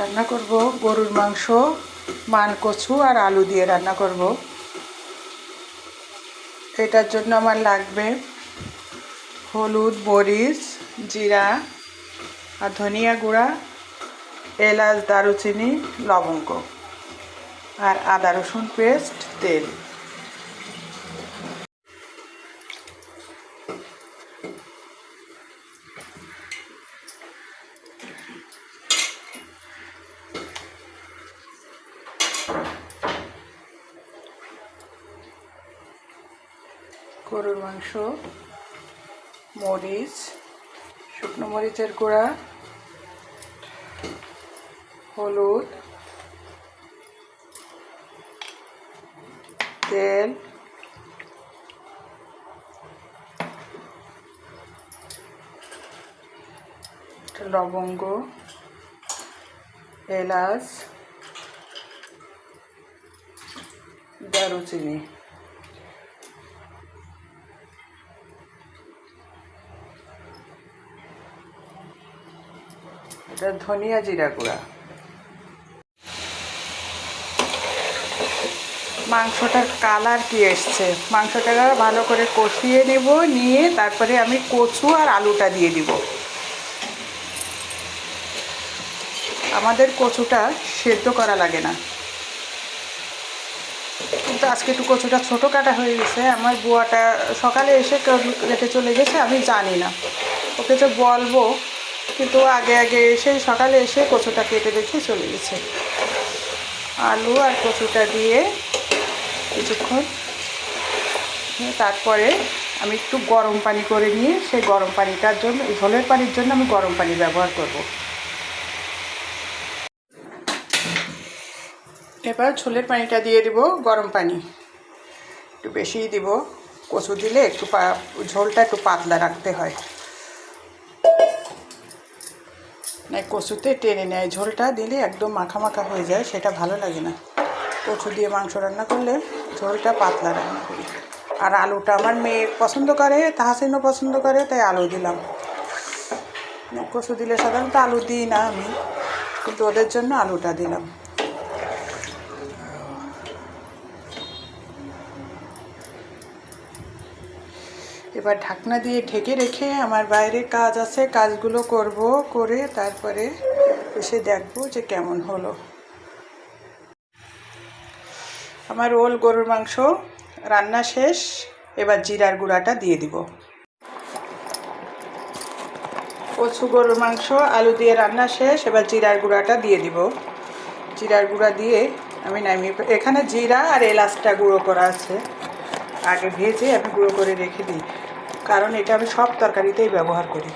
রান্না করব। গরুর মাংস, মান কচু আর আলু দিয়ে রান্না করব। এটার জন্য আমার লাগবে হলুদ, মরিচ, জিরা আর ধনিয়া গুঁড়া, এলাচ, দারুচিনি, লবঙ্গ আর আদা রসুন পেস্ট, তেল। গরুর মাংস মরিচ শুকনো মরিচের গুঁড়া হলুদ তেল লবঙ্গ এলাচ দারুচিনি। এটা ধনিয়া জিরা গুঁড়া। মাংসটার কালার কি এসছে? মাংসটা ভালো করে কষিয়ে নেব, নিয়ে তারপরে আমি কচু আর আলুটা দিয়ে দিব। আমাদের কচুটা সেদ্ধ করা লাগে না। কিন্তু আজকে একটু কচুটা ছোটো কাটা হয়ে গেছে। আমার বুয়াটা সকালে এসে রেখে চলে গেছে, আমি জানি না। ওকে যে বলব কিন্তু আগে আগে এসে, সকালে এসে কচুটা কেটে রেখে চলে গেছে। আলু আর কচুটা দিয়ে কিছুক্ষণ তারপরে আমি একটু গরম পানি করে নিয়ে সেই গরম পানিটার জন্য ঝোলের পানির জন্য আমি গরম পানি ব্যবহার করব। এবার ঝোলের পানিটা দিয়ে দিব, গরম পানি। একটু বেশিই দিব। কচু দিলে একটু ঝোলটা একটু পাতলা রাখতে হয় না কচুতে টেনে নেয়। ঝোলটা দিলে একদম মাখা মাখা হয়ে যায়, সেটা ভালো লাগে না। কচু দিয়ে মাংস রান্না করলে ঝোলটা পাতলা রান্না করি। আর আলুটা আমার মেয়ে পছন্দ করে, তাহাসিনও পছন্দ করে, তাই আলু দিলাম। কচু দিলে সাধারণত আলু দিই না আমি, কিন্তু ওদের জন্য আলুটা দিলাম। এবার ঢাকনা দিয়ে ঢেকে রেখে আমার বাইরে কাজ আছে, কাজগুলো করব করে তারপরে এসে দেখব যে কেমন হলো। আমার ওল গরুর মাংস রান্না শেষ, এবার জিরার গুঁড়াটা দিয়ে দিব। কচু গরুর মাংস, আলু দিয়ে রান্না শেষ, এবার জিরার গুঁড়াটা দিয়ে দিব। জিরার গুঁড়া দিয়ে আমি নামিয়ে এখানে জিরা আর এলাচটা গুঁড়ো করা আছে। আগে ভেজে আমি গুঁড়ো করে রেখে দিই। কারণ এটা আমি সব তরকারিতেই ব্যবহার করি।